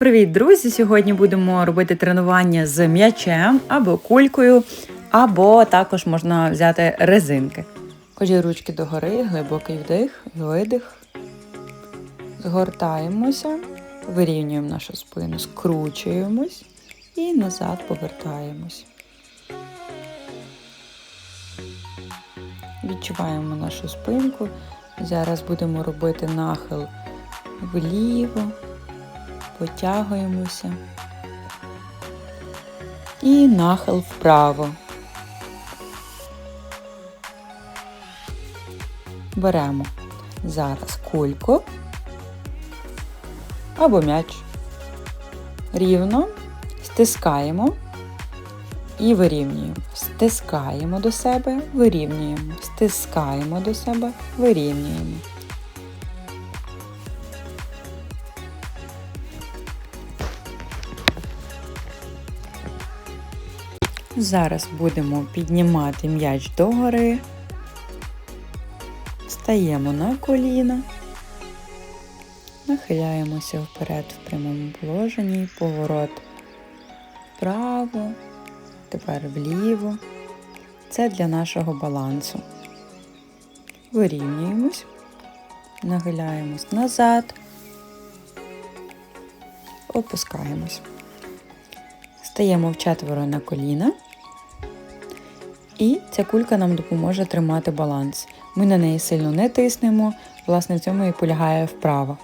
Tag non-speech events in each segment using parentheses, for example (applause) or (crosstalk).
Привіт, друзі! Сьогодні будемо робити тренування з м'ячем або кулькою, або також можна взяти резинки. Кладіть ручки догори, глибокий вдих, видих. Згортаємося, вирівнюємо нашу спину, скручуємось і назад повертаємось. Відчуваємо нашу спинку. Зараз будемо робити нахил вліво потягуємося і нахил вправо. Беремо зараз кульку або м'яч. Рівно стискаємо і вирівнюємо. Стискаємо до себе, вирівнюємо. Стискаємо до себе, вирівнюємо. Зараз будемо піднімати м'яч догори, стаємо на коліна, нахиляємося вперед в прямому положенні, поворот вправо, тепер вліво. Це для нашого балансу. Вирівнюємось, нахиляємось назад, опускаємось. Стаємо вчетверо на коліна. І ця кулька нам допоможе тримати баланс. Ми на неї сильно не тиснемо, власне, в цьому і полягає вправа.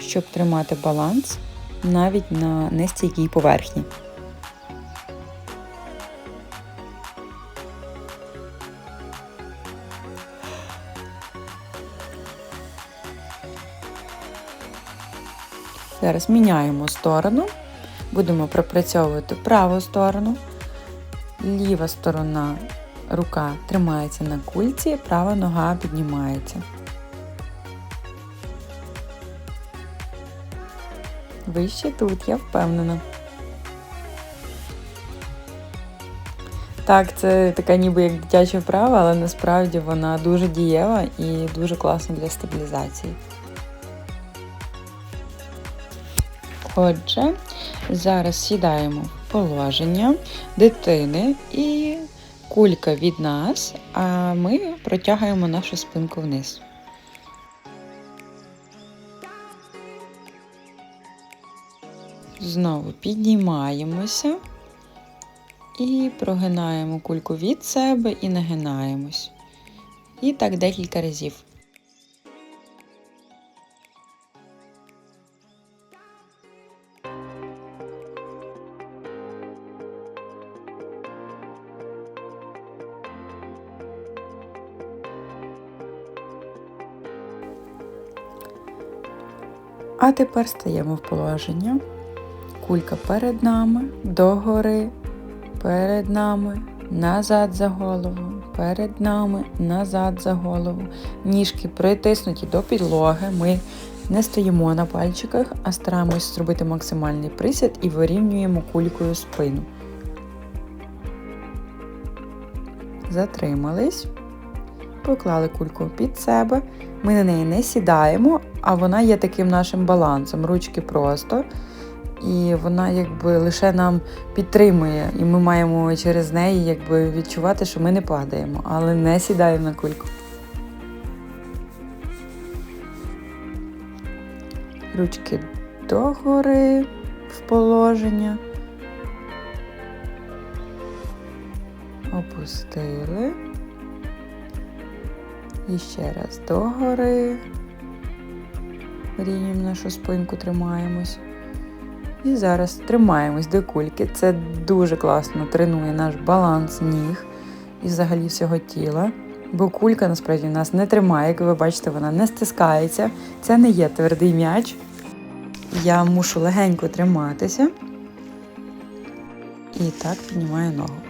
Щоб тримати баланс навіть на нестійкій поверхні. Зараз міняємо сторону, будемо пропрацьовувати праву сторону. Ліва сторона рука тримається на кульці, права нога піднімається. Вище тут, я впевнена. Так, це така ніби як дитяча вправа, але насправді вона дуже дієва і дуже класна для стабілізації. Отже, зараз сідаємо положення дитини і кулька від нас, а ми протягуємо нашу спинку вниз. Знову піднімаємося і прогинаємо кульку від себе і нагинаємось. І так декілька разів. А тепер стаємо в положення. Кулька перед нами, догори, перед нами, назад за голову, перед нами, назад за голову. Ніжки притиснуті до підлоги. Ми не стоїмо на пальчиках, а стараємось зробити максимальний присід і вирівнюємо кулькою спину. Затримались. Поклали кульку під себе. Ми на неї не сідаємо, а вона є таким нашим балансом. Ручки просто. І вона якби лише нам підтримує, і ми маємо через неї якби відчувати, що ми не падаємо, але не сідаємо на кульку. Ручки догори в положення. Опустили. І ще раз догори. Рівнюємо нашу спинку, тримаємось. І зараз тримаємось до кульки. Це дуже класно тренує наш баланс ніг і взагалі всього тіла. Бо кулька насправді нас не тримає, як ви бачите, вона не стискається. Це не є твердий м'яч. Я мушу легенько триматися. І так піднімаю ногу.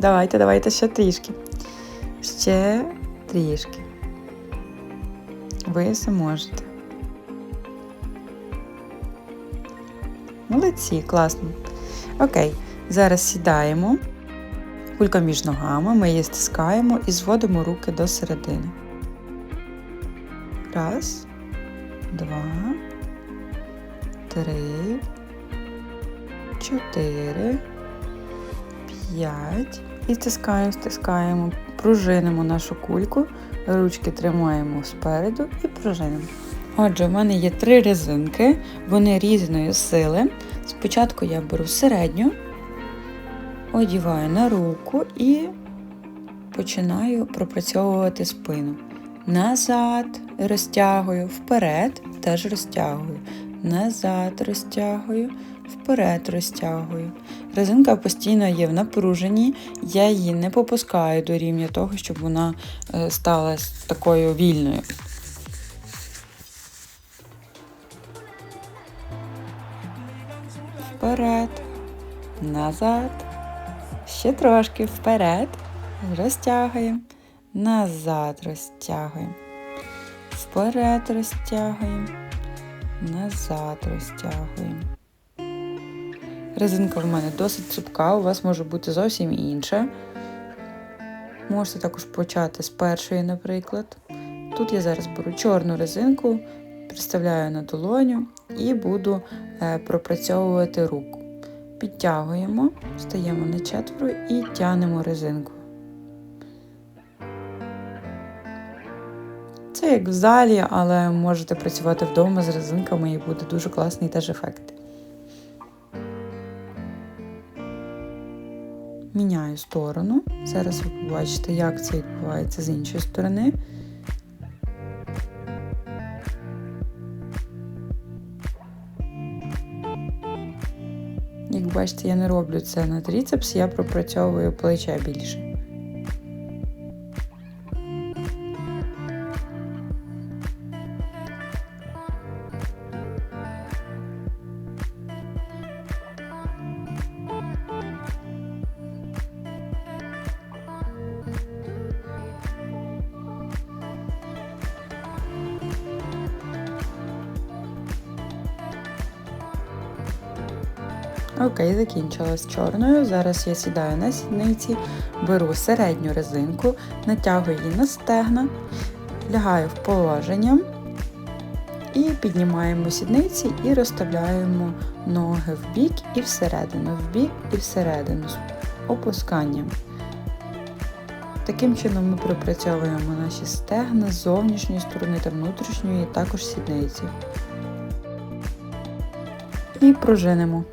Давайте, давайте ще трішки. Ще трішки. Ви все можете. Молодці, класно. Окей, зараз сідаємо. Кулька між ногами, ми її стискаємо і зводимо руки до середини. Раз, два, три, чотири, п'ять. І стискаємо, стискаємо, пружинимо нашу кульку, ручки тримаємо спереду і пружинимо. Отже, в мене є три резинки, вони різної сили. Спочатку я беру середню, одіваю на руку і починаю пропрацьовувати спину. Назад розтягую, вперед теж розтягую. Назад розтягую, вперед розтягую. Резинка постійно є в напруженні, я її не попускаю до рівня того, щоб вона е, стала такою вільною. Вперед, назад, ще трошки вперед, розтягуємо, назад розтягуємо, вперед розтягуємо, назад розтягуємо. Резинка в мене досить цупка, у вас може бути зовсім інша. Можете також почати з першої, наприклад. Тут я зараз беру чорну резинку, приставляю на долоню і буду е, пропрацьовувати руку. Підтягуємо, стаємо на четверо і тянемо резинку. Це як в залі, але можете працювати вдома з резинками і буде дуже класний теж ефект. Міняю сторону. Зараз ви побачите, як це відбувається з іншої сторони. Як бачите, я не роблю це на тріцепс, я пропрацьовую плече більше. Закінчила з чорною. Зараз я сідаю на сідниці, беру середню резинку, натягую її на стегна, лягаю в положення і піднімаємо сідниці і розставляємо ноги в бік і всередину, в бік і всередину з опусканням. Таким чином ми пропрацьовуємо наші стегна з зовнішньої сторони та внутрішньої, також сідниці. І пружинимо.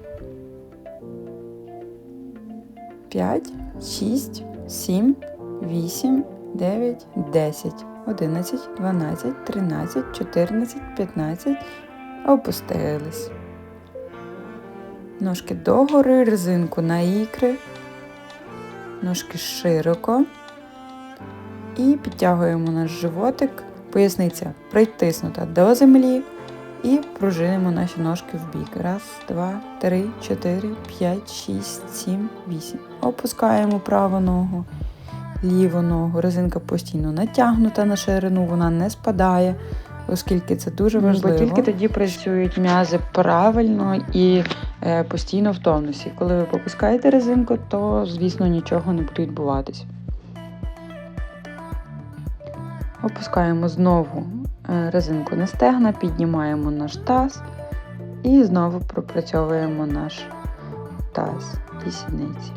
5, 6, 7, 8, 9, 10, 11, 12, 13, 14, 15. Опустились. Ножки догори, резинку на ікри, ножки широко. І підтягуємо наш животик, поясниця притиснута до землі. І пружинимо наші ножки в бік. Раз, два, три, чотири, п'ять, шість, сім, вісім. Опускаємо праву ногу, ліву ногу. Резинка постійно натягнута на ширину, вона не спадає, оскільки це дуже важливо. Бо тільки тоді працюють м'язи правильно і е, постійно в тонусі. Коли ви попускаєте резинку, то, звісно, нічого не буде відбуватись. Опускаємо знову резинку на стегна, піднімаємо наш таз і знову пропрацьовуємо наш таз і сідниці.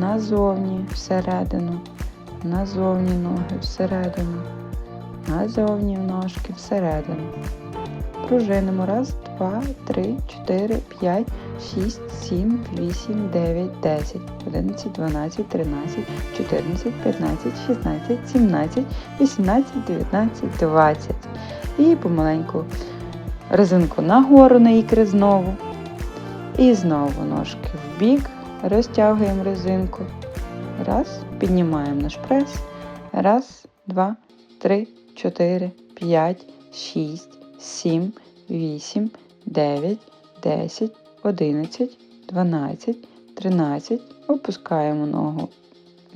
Назовні всередину, назовні ноги всередину, назовні ножки всередину. Пружинимо раз, два, три, чотири, п'ять. 6, 7, 8, 9, 10, 11, 12, 13, 14, 15, 16, 17, 18, 19, 20. І помаленьку резинку нагору на ікри знову. І знову ножки в бік, розтягуємо резинку. Раз, піднімаємо наш прес. Раз, два, три, чотири, п'ять, шість, сім, вісім, дев'ять, десять. 11, 12, 13. Опускаємо ногу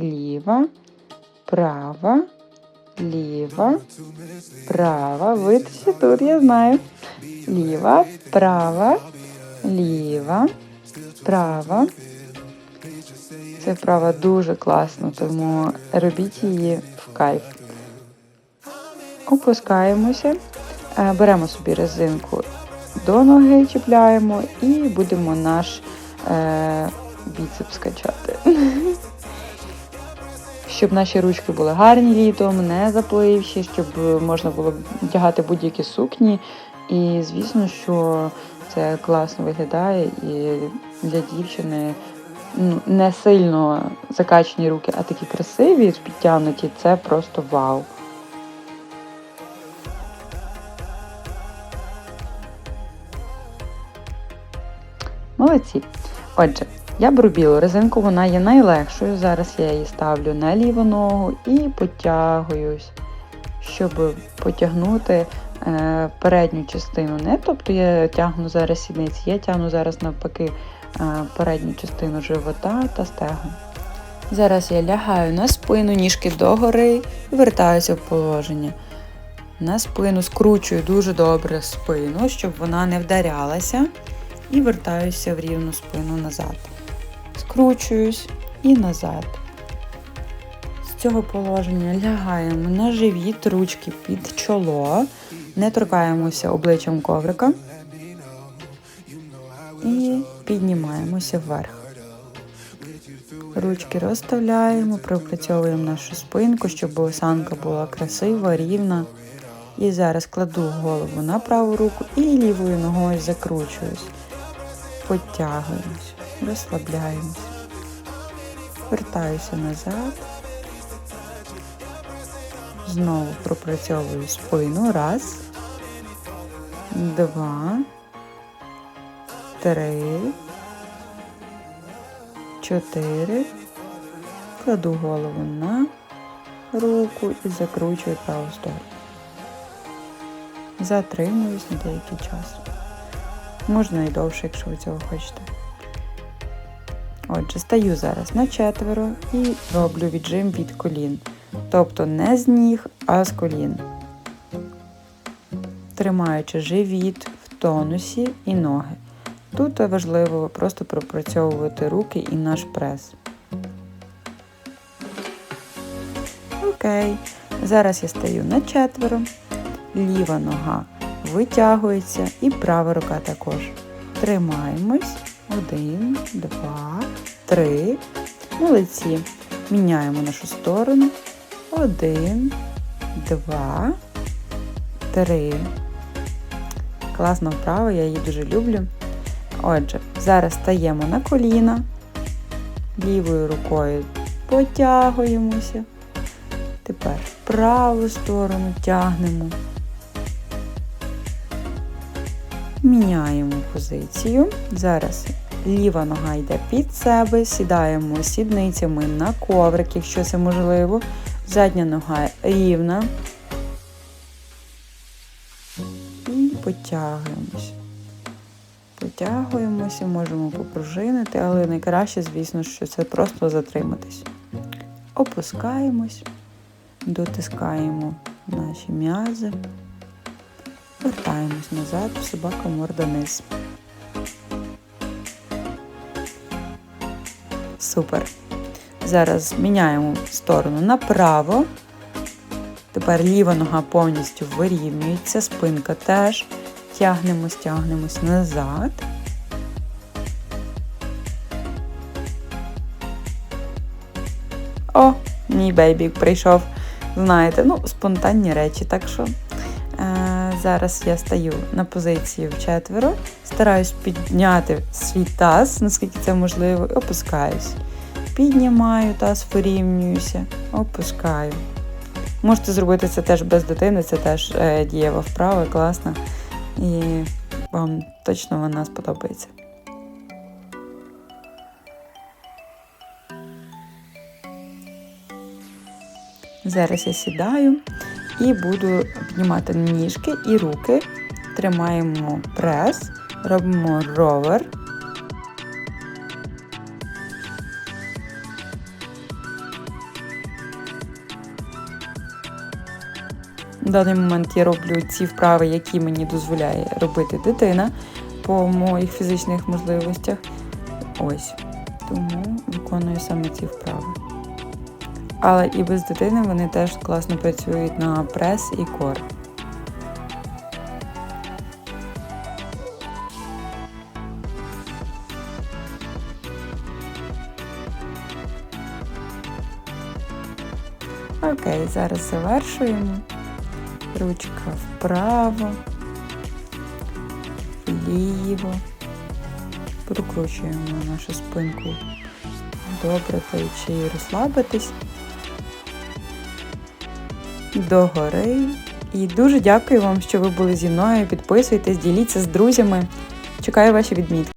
ліва, права, ліва, права. Витися тут, я знаю. Ліва, права, ліва, права, Це вправа дуже класна, тому робіть її в кайф. Опускаємося, е, беремо собі резинку до ноги, чіпляємо і будемо наш е, біцепс качати. (laughs) Щоб наші ручки були гарні літом, не запливші, щоб можна було вдягати будь-які сукні. І звісно, що це класно виглядає і для дівчини ну, не сильно закачані руки, а такі красиві, підтягнуті, це просто вау. Молодці. Отже, я беру білу резинку, вона є найлегшою. Зараз я її ставлю на ліву ногу і потягуюсь, щоб потягнути е, передню частину. Не тобто я тягну зараз сідниці, я тягну зараз навпаки е, передню частину живота та стегу. Зараз я лягаю на спину, ніжки догори і вертаюся в положення. На спину скручую дуже добре спину, щоб вона не вдарялася. І вертаюся в рівну спину назад. Скручуюсь і назад. З цього положення лягаємо на живіт, ручки під чоло, не торкаємося обличчям коврика і піднімаємося вверх. Ручки розставляємо, пропрацьовуємо нашу спинку, щоб осанка була красива, рівна. І зараз кладу голову на праву руку і лівою ногою закручуюсь. Потягуємось, розслабляємось. Вертаюся назад. Знову пропрацьовую спину. Раз, два, три, чотири. Кладу голову на руку і закручую праву сторону. Затримуюсь на деякий час. Можна і довше, якщо ви цього хочете. Отже, стаю зараз на четверо і роблю віджим від колін. Тобто не з ніг, а з колін. Тримаючи живіт в тонусі і ноги. Тут важливо просто пропрацьовувати руки і наш прес. Окей. Зараз я стаю на четверо. Ліва нога витягується і права рука також. Тримаємось. Один, два, три. Молодці. Міняємо нашу сторону. Один, два, три. Класна вправа, я її дуже люблю. Отже, зараз стаємо на коліна. Лівою рукою потягуємося. Тепер праву сторону тягнемо. Міняємо позицію. Зараз ліва нога йде під себе, сідаємо сідницями на коврик, якщо це можливо. Задня нога рівна. І потягуємося. Потягуємося, можемо попружинити, але найкраще, звісно, що це просто затриматись. Опускаємось, дотискаємо наші м'язи. Вертаємось назад, собака морда низ. Супер. Зараз міняємо сторону направо. Тепер ліва нога повністю вирівнюється, спинка теж. Тягнемось, тягнемось назад. О, мій бейбік прийшов. Знаєте, ну, спонтанні речі, так що. Зараз я стою на позиції в четверо, стараюсь підняти свій таз, наскільки це можливо, і опускаюсь. Піднімаю таз, порівнююся, опускаю. Можете зробити це теж без дитини, це теж е, дієва вправа, класна. І вам точно вона сподобається. Зараз я сідаю і буду піднімати ніжки і руки. Тримаємо прес, робимо ровер. В даний момент я роблю ці вправи, які мені дозволяє робити дитина по моїх фізичних можливостях. Ось. тому виконую саме ці вправи. Але і без дитини вони теж класно працюють на прес і кор. Окей, зараз завершуємо. Ручка вправо, вліво. Прокручуємо нашу спинку. Добре, їй розслабитись. Догори. І дуже дякую вам, що ви були зі мною. Підписуйтесь, діліться з друзями. Чекаю ваші відмітки.